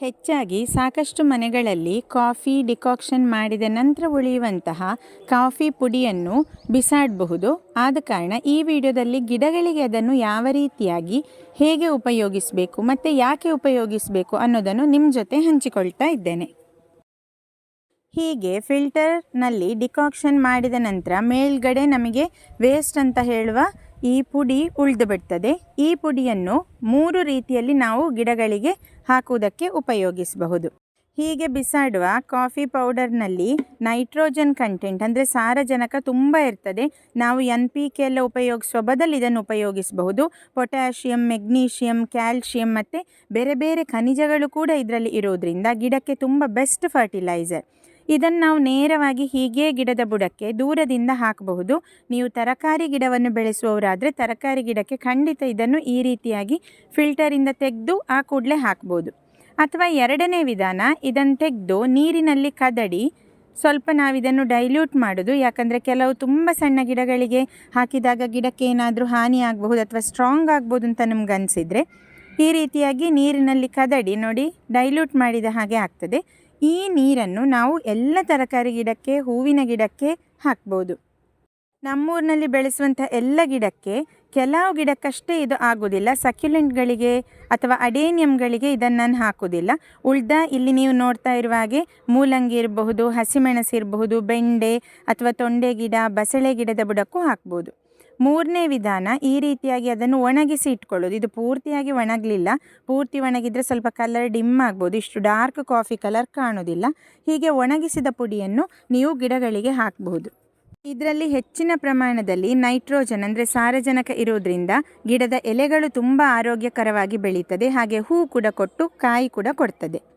ಹೆಚ್ಚಾಗಿ ಸಾಕಷ್ಟು ಮನೆಗಳಲ್ಲಿ ಕಾಫಿ ಡಿಕಾಕ್ಷನ್ ಮಾಡಿದ ನಂತರ ಉಳಿಯುವಂತಹ ಕಾಫಿ ಪುಡಿಯನ್ನು ಬಿಸಾಡಬಹುದು. ಆದ ಕಾರಣ ಈ ವಿಡಿಯೋದಲ್ಲಿ ಗಿಡಗಳಿಗೆ ಅದನ್ನು ಯಾವ ರೀತಿಯಾಗಿ ಹೇಗೆ ಉಪಯೋಗಿಸಬೇಕು, ಮತ್ತು ಯಾಕೆ ಉಪಯೋಗಿಸಬೇಕು ಅನ್ನೋದನ್ನು ನಿಮ್ಮ ಜೊತೆ ಹಂಚಿಕೊಳ್ತಾ ಇದ್ದೇನೆ. ಹೀಗೆ ಫಿಲ್ಟರ್ನಲ್ಲಿ ಡಿಕಾಕ್ಷನ್ ಮಾಡಿದ ನಂತರ ಮೇಲ್ಗಡೆ ನಮಗೆ ವೇಸ್ಟ್ ಅಂತ ಹೇಳುವ ಈ ಪುಡಿ ಉಳಿದು ಬಿಡ್ತದೆ. ಈ ಪುಡಿಯನ್ನು ಮೂರು ರೀತಿಯಲ್ಲಿ ನಾವು ಗಿಡಗಳಿಗೆ ಹಾಕುವುದಕ್ಕೆ ಉಪಯೋಗಿಸಬಹುದು. ಹೀಗೆ ಬಿಸಾಡುವ ಕಾಫಿ ಪೌಡರ್ನಲ್ಲಿ ನೈಟ್ರೋಜನ್ ಕಂಟೆಂಟ್ ಅಂದರೆ ಸಾರಜನಕ ತುಂಬ ಇರ್ತದೆ. ನಾವು ಎನ್ ಪಿ ಕೆ ಎಲ್ಲ ಉಪಯೋಗಿಸುವ ಬದಲು ಇದನ್ನು ಉಪಯೋಗಿಸಬಹುದು. ಪೊಟ್ಯಾಷಿಯಂ, ಮೆಗ್ನೀಷಿಯಂ, ಕ್ಯಾಲ್ಶಿಯಂ ಮತ್ತು ಬೇರೆ ಬೇರೆ ಖನಿಜಗಳು ಕೂಡ ಇದರಲ್ಲಿ ಇರೋದ್ರಿಂದ ಗಿಡಕ್ಕೆ ತುಂಬ ಬೆಸ್ಟ್ ಫರ್ಟಿಲೈಸರ್. ಇದನ್ನು ನಾವು ನೇರವಾಗಿ ಹೀಗೆ ಗಿಡದ ಬುಡಕ್ಕೆ ದೂರದಿಂದ ಹಾಕಬಹುದು. ನೀವು ತರಕಾರಿ ಗಿಡವನ್ನು ಬೆಳೆಸುವವರಾದರೆ ತರಕಾರಿ ಗಿಡಕ್ಕೆ ಖಂಡಿತ ಇದನ್ನು ಈ ರೀತಿಯಾಗಿ ಫಿಲ್ಟರಿಂದ ತೆಗೆದು ಆ ಕೂಡಲೇ ಹಾಕ್ಬೋದು. ಅಥವಾ ಎರಡನೇ ವಿಧಾನ, ಇದನ್ನು ತೆಗೆದು ನೀರಿನಲ್ಲಿ ಕದಡಿ, ಸ್ವಲ್ಪ ನಾವಿದನ್ನು ಡೈಲ್ಯೂಟ್ ಮಾಡೋದು. ಯಾಕಂದರೆ ಕೆಲವು ತುಂಬ ಸಣ್ಣ ಗಿಡಗಳಿಗೆ ಹಾಕಿದಾಗ ಗಿಡಕ್ಕೆ ಏನಾದರೂ ಹಾನಿ ಆಗಬಹುದು ಅಥವಾ ಸ್ಟ್ರಾಂಗ್ ಆಗ್ಬೋದು ಅಂತ ನಮ್ಗೆ ಅನಿಸಿದರೆ ಈ ರೀತಿಯಾಗಿ ನೀರಿನಲ್ಲಿ ಕದಡಿ ನೋಡಿ ಡೈಲ್ಯೂಟ್ ಮಾಡಿದ ಹಾಗೆ ಆಗ್ತದೆ. ಈ ನೀರನ್ನು ನಾವು ಎಲ್ಲ ತರಕಾರಿ ಗಿಡಕ್ಕೆ, ಹೂವಿನ ಗಿಡಕ್ಕೆ ಹಾಕ್ಬೋದು. ನಮ್ಮೂರಿನಲ್ಲಿ ಬೆಳೆಸುವಂಥ ಎಲ್ಲ ಗಿಡಕ್ಕೆ ಕೆಲವು ಗಿಡಕ್ಕಷ್ಟೇ ಇದು ಆಗೋದಿಲ್ಲ. ಸಕ್ಯುಲೆಂಟ್ಗಳಿಗೆ ಅಥವಾ ಅಡೇನಿಯಂಗಳಿಗೆ ಇದನ್ನು ನಾನು ಹಾಕೋದಿಲ್ಲ. ಉಳ್ದ ಇಲ್ಲಿ ನೀವು ನೋಡ್ತಾ ಇರುವ ಹಾಗೆ ಮೂಲಂಗಿ ಇರಬಹುದು, ಹಸಿಮೆಣಸು ಇರಬಹುದು, ಬೆಂಡೆ ಅಥವಾ ತೊಂಡೆ ಗಿಡ, ಬಸಳೆ ಗಿಡದ ಬುಡಕ್ಕೂ ಹಾಕ್ಬೋದು. ಮೂರನೇ ವಿಧಾನ ಈ ರೀತಿಯಾಗಿ ಅದನ್ನು ಒಣಗಿಸಿ ಇಟ್ಕೊಳ್ಳೋದು. ಇದು ಪೂರ್ತಿಯಾಗಿ ಒಣಗಲಿಲ್ಲ. ಪೂರ್ತಿ ಒಣಗಿದರೆ ಸ್ವಲ್ಪ ಕಲರ್ ಡಿಮ್ ಆಗ್ಬೋದು. ಇಷ್ಟು ಡಾರ್ಕ್ ಕಾಫಿ ಕಲರ್ ಕಾಣೋದಿಲ್ಲ. ಹೀಗೆ ಒಣಗಿಸಿದ ಪುಡಿಯನ್ನು ನೀವು ಗಿಡಗಳಿಗೆ ಹಾಕಬಹುದು ಇದರಲ್ಲಿ ಹೆಚ್ಚಿನ ಪ್ರಮಾಣದಲ್ಲಿ ನೈಟ್ರೋಜನ್ ಅಂದರೆ ಸಾರಜನಕ ಇರೋದ್ರಿಂದ ಗಿಡದ ಎಲೆಗಳು ತುಂಬ ಆರೋಗ್ಯಕರವಾಗಿ ಬೆಳೀತದೆ. ಹಾಗೆ ಹೂ ಕೂಡ ಕೊಟ್ಟು, ಕಾಯಿ ಕೂಡ ಕೊಡ್ತದೆ.